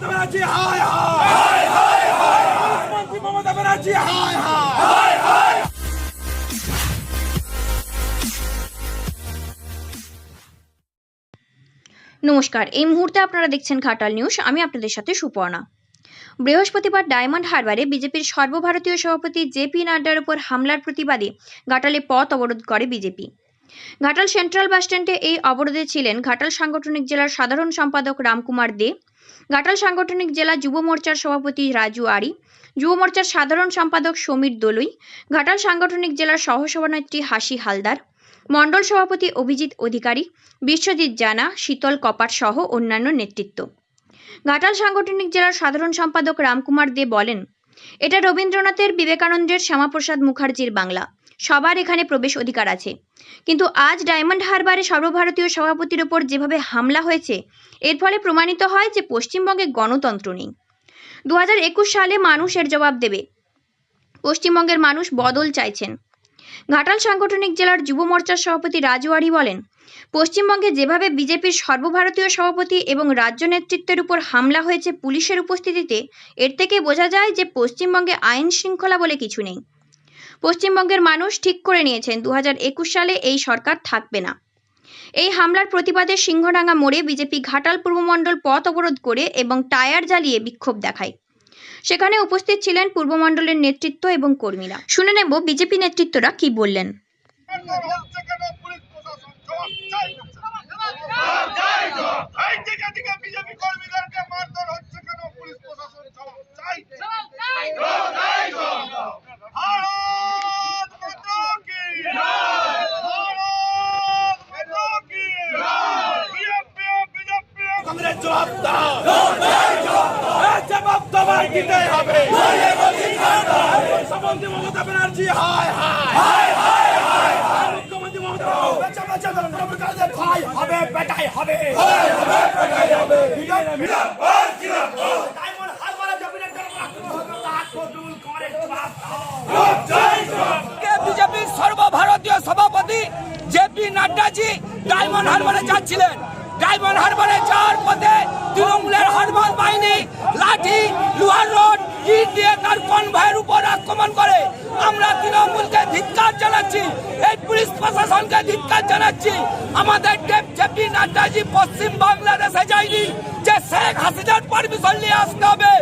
মমতা ব্যানার্জি মুখ্যমন্ত্রী মমতা ব্যানার্জি নমস্কার। এই মুহূর্তে আপনারা দেখছেন ঘাটাল নিউজ। আমি আপনাদের সাথে সুপর্ণা। বৃহস্পতিবার ডায়মন্ড হারবারে বিজেপির সর্বভারতীয় সভাপতি জেপি নাড্ডার উপর হামলার প্রতিবাদে ঘাটালে পথ অবরোধ করে বিজেপি। ঘাটাল সেন্ট্রাল বাসস্ট্যান্ডে এই অবরোধে ছিলেন ঘাটাল সাংগঠনিক জেলার সাধারণ সম্পাদক রামকুমার দে ঘাটাল সাংগঠনিক জেলা যুব মোর্চার সভাপতি রাজু আরি, যুব মোর্চার সাধারণ সম্পাদক সমীর দলুই, ঘাটাল সাংগঠনিক জেলার সহসভানেত্রী হাসি হালদার, মণ্ডল সভাপতি অভিজিৎ অধিকারী, বিশ্বজিৎ জানা, শীতল কপাট সহ অন্যান্য নেতৃত্ব। ঘাটাল সাংগঠনিক জেলার সাধারণ সম্পাদক রামকুমার দে বলেন, এটা রবীন্দ্রনাথের বিবেকানন্দের শ্যামাপ্রসাদ মুখার্জির বাংলা। সবার এখানে প্রবেশ অধিকার আছে। কিন্তু আজ ডায়মন্ড হারবারে সর্বভারতীয় সভাপতির ওপর যেভাবে হামলা হয়েছে, এর ফলে প্রমাণিত হয় যে পশ্চিমবঙ্গে গণতন্ত্র নেই। দু হাজার একুশ সালে মানুষ এর জবাব দেবে। পশ্চিমবঙ্গের মানুষ বদল চাইছেন। ঘাটাল সাংগঠনিক জেলার যুব মোর্চার সভাপতি রাজুয়ারি বলেন, পশ্চিমবঙ্গে যেভাবে বিজেপির সর্বভারতীয় সভাপতি এবং রাজ্য নেতৃত্বের উপর হামলা হয়েছে পুলিশের উপস্থিতিতে, এর থেকে বোঝা যায় যে পশ্চিমবঙ্গে আইন শৃঙ্খলা বলে কিছু নেই। পশ্চিমবঙ্গের মানুষ ঠিক করে নিয়েছেন, দু হাজার একুশ সালে এই সরকার থাকবে না। এই হামলার প্রতিবাদে সিংহডাঙ্গা মোড়ে বিজেপি ঘাটাল পূর্বমণ্ডল পথ অবরোধ করে এবং টায়ার জ্বালিয়ে বিক্ষোভ দেখায়। সেখানে উপস্থিত ছিলেন পূর্বমণ্ডলের নেতৃত্ব এবং কর্মীরা। শুনে নেব বিজেপি নেতৃত্বরা কি বললেন কেন পুলিশ প্রশাসন জবাব চাই না। এই দিকে দিকে বিজেপি কর্মীদেরকে মারধর হচ্ছে কেন পুলিশ প্রশাসন জবাব চাই ভারত মাতা কি ভারত মাতা কি বিজেপি বিজেপি কংগ্রেস জবাব দাও জবাব তোমায় দিতে হবে। মুখ্যমন্ত্রী মমতা ব্যানার্জি হায় হায়। হায় হায় মুখ্যমন্ত্রী মমতা ভাই হবে বেটাই হবে। বিজেপির সর্বভারতীয় সভাপতি জেপি নাড্ডাজি ডায়মন্ড হারবারে যাচ্ছিলেন। ডায়মন্ড হারবারে যাওয়ার পথে তৃণমূলের হরমোন বাহিনী লাঠি, লোহার রড, ইট দিয়ে তার কনভয়ের উপর আক্রমণ করে। আমরা তৃণমূলকে ধিক্কার জানাচ্ছি, এই পুলিশ প্রশাসনকে ধিক্কার জানাচ্ছি। আমাদের জেপি নাড্ডাজি পশ্চিম বাংলাদেশে যায়নি, যে শেখ হাসিনার পারমিশন নিয়ে আসতে হবে।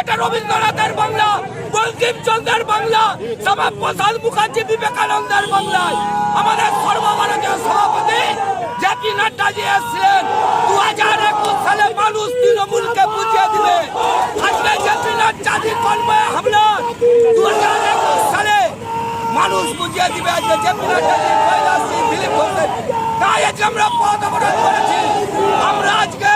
এটা রবীন্দ্রনাথের বাংলা বঙ্কিমচন্দ্রের বাংলা শ্যামাপ্রসাদ মুখার্জি বিবেকানন্দের বাংলায়। আমাদের সর্বভারতীয় সভাপতি জেপি নাড্ডাজি এসেছিলেন দু হাজার একুশ সালে মানুষ তৃণমূলকে বুঝিয়ে দিবে। আজকে জেপি চাঁদি কনভয়ে হামলা। দু হাজার একুশ সালে মানুষ বুঝিয়ে দিবে আজকে দিলীপ ঘোষের তাই আজকে আমরা পথ অবরোধ করেছি, আমরা আজকে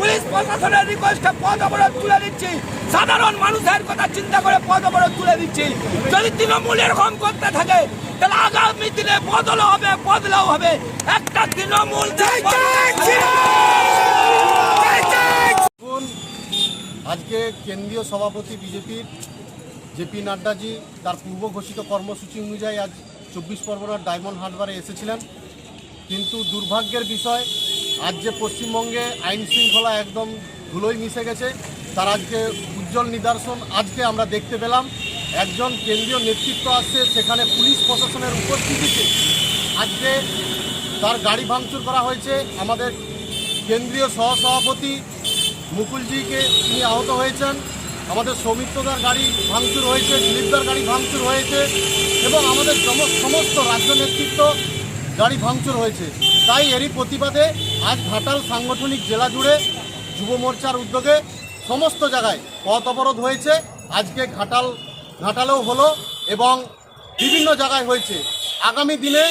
পুলিশ প্রশাসনের রিকোয়েস্টে পদ অবরোধ তুলে দিচ্ছি সাধারণ মানুষের কথা চিন্তা করে পদ অবরোধ তুলে দিচ্ছি। যদি তৃণমূল এরকম করতে থাকে তাহলে আগামী দিনে বদলও হবে বদলাও হবে। একটা তৃণমূল আজকে কেন্দ্রীয় সভাপতি বিজেপির জেপি নাড্ডাজি তার পূর্ব ঘোষিত কর্মসূচি অনুযায়ী আজ চব্বিশ পরগনার ডায়মন্ড হারবারে এসেছিলেন। কিন্তু দুর্ভাগ্যের বিষয় আজ যে পশ্চিমবঙ্গে আইন শৃঙ্খলা একদম ধুলোয় মিশে গেছে, তার আজকে উজ্জ্বল নিদর্শন আজকে আমরা দেখতে পেলাম। একজন কেন্দ্রীয় নেতৃত্ব আসছে, সেখানে পুলিশ প্রশাসনের উপস্থিতিতে আজকে তার গাড়ি ভাঙচুর করা হয়েছে। আমাদের কেন্দ্রীয় সহসভাপতি মুকুলজিকে তিনি আহত হয়েছেন। আমাদের সৌমিত্রদার গাড়ি ভাঙচুর হয়েছে, দিলীপদার গাড়ি ভাঙচুর হয়েছে এবং আমাদের সম- সমস্ত রাজ্য নেতৃত্ব গাড়ি ভাঙচুর হয়েছে। তাই এরই প্রতিবাদে আজ ঘাটাল সাংগঠনিক জেলা জুড়ে যুব মোর্চার উদ্যোগে সমস্ত জায়গায় পথ অবরোধ হয়েছে। আজকে ঘাটাল, ঘাটালেও হলো এবং বিভিন্ন জায়গায় হয়েছে। আগামী দিনে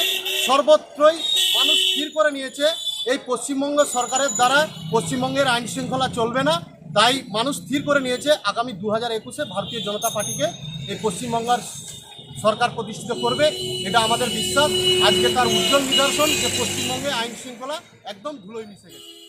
সর্বত্রই মানুষ স্থির করে নিয়েছে। এই পশ্চিমবঙ্গ সরকারের দ্বারা পশ্চিমবঙ্গের আইন শৃঙ্খলা চলবে না। তাই মানুষ স্থির করে নিয়েছে। আগামী দু হাজার একুশে ভারতীয় জনতা পার্টিকে এই পশ্চিমবঙ্গের সরকার প্রতিষ্ঠিত করবে, এটা আমাদের বিশ্বাস। আজকে তার উজ্জ্বল নিদর্শন যে পশ্চিমবঙ্গে আইন শৃঙ্খলা একদম ধুলোয় মিশে গেছে।